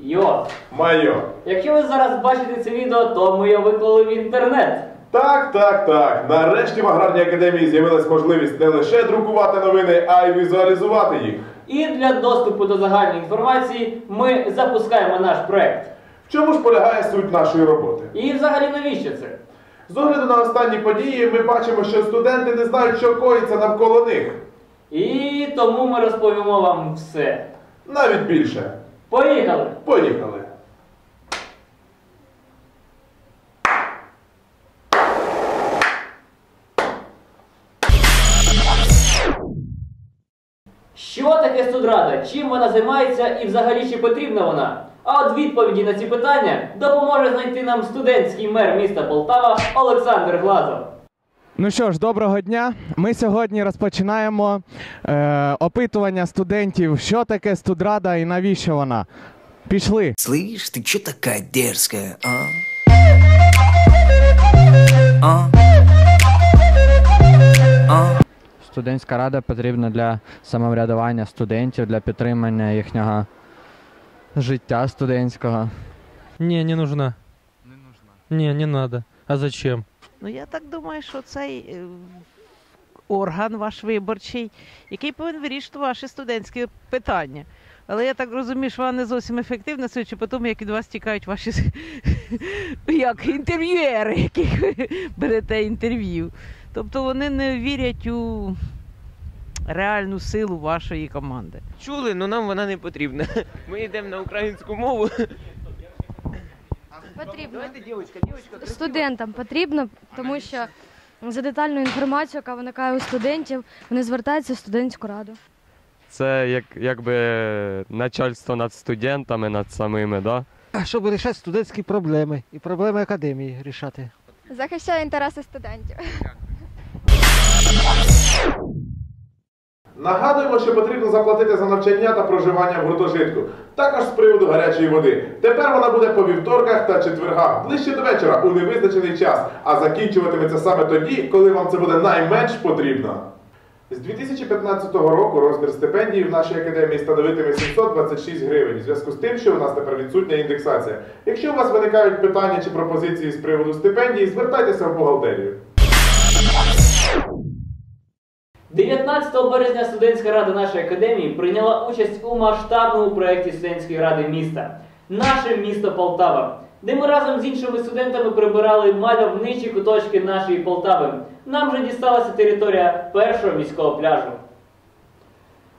Йо, Майо. якщо ви зараз бачите це відео, то ми його виклали в інтернет. Так, так, так. Нарешті в аграрній академії з'явилась можливість не лише друкувати новини, а й візуалізувати їх. І для доступу до загальної інформації ми запускаємо наш проект. Чому ж полягає суть нашої роботи? І взагалі навіщо це? З огляду на останні події ми бачимо, що студенти не знають, що коїться навколо них. І тому ми розповімо вам все. Навіть більше. Поїхали! Поїхали. Що таке студрада? Чим вона займається і взагалі чи потрібна вона? А от відповіді на ці питання допоможе знайти нам студентський мер міста Полтава Олександр Глазов. Ну що ж, доброго дня. Ми сьогодні розпочинаємо е, опитування студентів, що таке студрада і навіщо вона. Пішли. Слышь, ты чё такая дерзкая, а? А? А? Студентська рада потрібна для самоврядування студентів, для підтримання їхнього життя студентського. Не, не нужна. Не нужна. Не, не надо. А зачем? Ну я так думаю, що цей е, орган ваш виборчий, який повинен вирішити ваші студентські питання. Але я так розумію, що вона не зовсім ефективна, судячи по тому, як від вас тікають ваші як інтерв'юери, яких ви берете інтерв'ю. Тобто вони не вірять у реальну силу вашої команди. Чули, але нам вона не потрібна. Ми йдемо на українську мову. Потрібно. Студентам потрібно, тому що за детальну інформацію, яка виникає у студентів, вони звертаються в студентську раду. Це як, якби начальство над студентами, над самими, да? Щоб вирішати студентські проблеми і проблеми академії рішати. Захищає інтереси студентів. Нагадуємо, що потрібно заплатити за навчання та проживання в гуртожитку. Також з приводу гарячої води. Тепер вона буде по вівторках та четвергах, ближче до вечора у невизначений час, а закінчуватиметься саме тоді, коли вам це буде найменш потрібно. З 2015 року розмір стипендії в нашій академії становитиме 726 гривень, в зв'язку з тим, що у нас тепер відсутня індексація. Якщо у вас виникають питання чи пропозиції з приводу стипендії, звертайтеся в бухгалтерію. 19 березня студентська рада нашої академії прийняла участь у масштабному проєкті студентської ради міста Наше місто Полтава, де ми разом з іншими студентами прибирали мальовничі куточки нашої Полтави. Нам вже дісталася територія першого міського пляжу.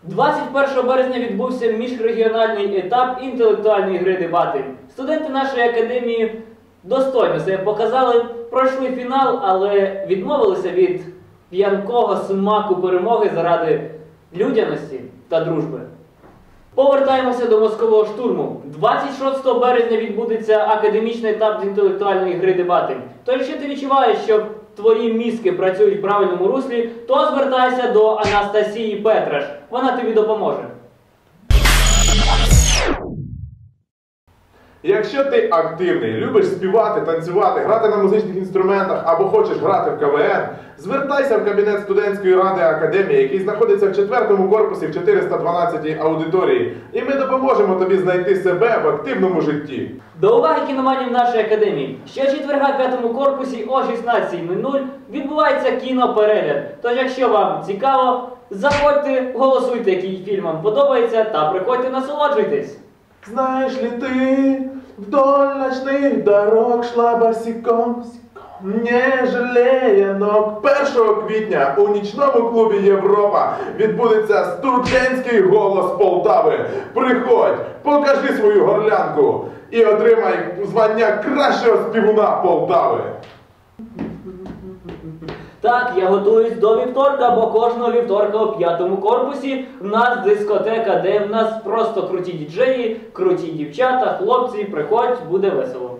21 березня відбувся міжрегіональний етап інтелектуальної гри дебати. Студенти нашої академії достойно себе показали, пройшли фінал, але відмовилися від п'янкого смаку перемоги заради людяності та дружби. Повертаємося до мозкового штурму. 26 березня відбудеться академічний етап з інтелектуальної гри дебати. То якщо ти відчуваєш, що твої мізки працюють в правильному руслі, то звертайся до Анастасії Петраш. Вона тобі допоможе. Якщо ти активний, любиш співати, танцювати, грати на музичних інструментах або хочеш грати в КВН, звертайся в кабінет студентської ради академії, який знаходиться в четвертому корпусі в 412 аудиторії, і ми допоможемо тобі знайти себе в активному житті. До уваги кіноманів нашої академії. Щочетверга в п'ятому корпусі о 16.00 відбувається кіноперегляд. Тож, якщо вам цікаво, заходьте, голосуйте, який фільм вам подобається, та приходьте насолоджуйтесь. Знаешь ли ты, вдоль ночних дорог шла босиком, не жалея ног. 1 квітня у нічному клубі Європа відбудеться студентський голос Полтави. Приходь, покажи свою горлянку і отримай звання кращого співуна Полтави. Так, я готуюсь до вівторка, бо кожного вівторка у п'ятому корпусі в нас дискотека, де в нас просто круті діджеї, круті дівчата, хлопці, приходь, буде весело.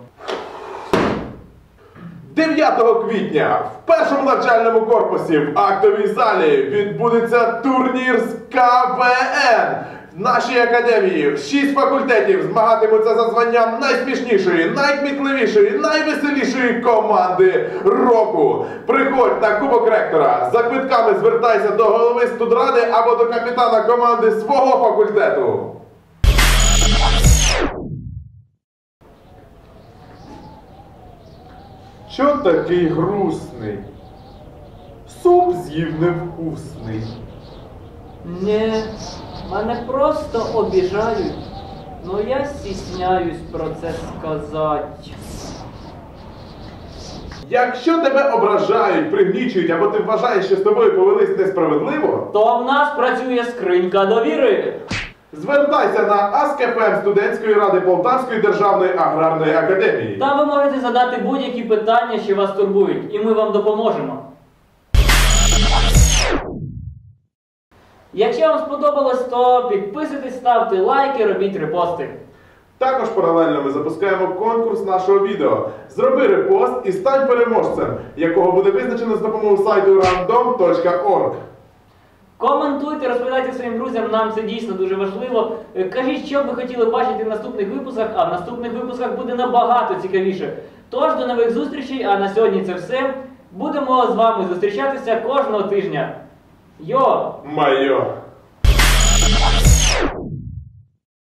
9 квітня в першому навчальному корпусі в актовій залі відбудеться турнір з КВН. Нашій академії шість факультетів змагатимуться за звання найсмішнішої, найкмітливішої, найвеселішої команди року. Приходь на Кубок Ректора. За квитками звертайся до голови студради або до капітана команди свого факультету. Чо такий грустний? Суп з'їв невкусний. Не, мене просто обіжають. Ну я стісняюсь про це сказати. Якщо тебе ображають, пригнічують, або ти вважаєш, що з тобою повелись несправедливо, То в нас працює скринька довіри. звертайся на АСКФМ студентської ради Полтавської державної аграрної академії. Там ви можете задати будь-які питання, що вас турбують, і ми вам допоможемо. Якщо вам сподобалось, то підписуйтесь, ставте лайки, робіть репости. Також паралельно ми запускаємо конкурс нашого відео. Зроби репост і стань переможцем, якого буде визначено з допомогою сайту random.org. Коментуйте, розповідайте своїм друзям, нам це дійсно дуже важливо. Е, Кажіть, що б ви хотіли бачити в наступних випусках, а в наступних випусках буде набагато цікавіше. Тож до нових зустрічей, а на сьогодні це все. Будемо з вами зустрічатися кожного тижня. Йо! Майо!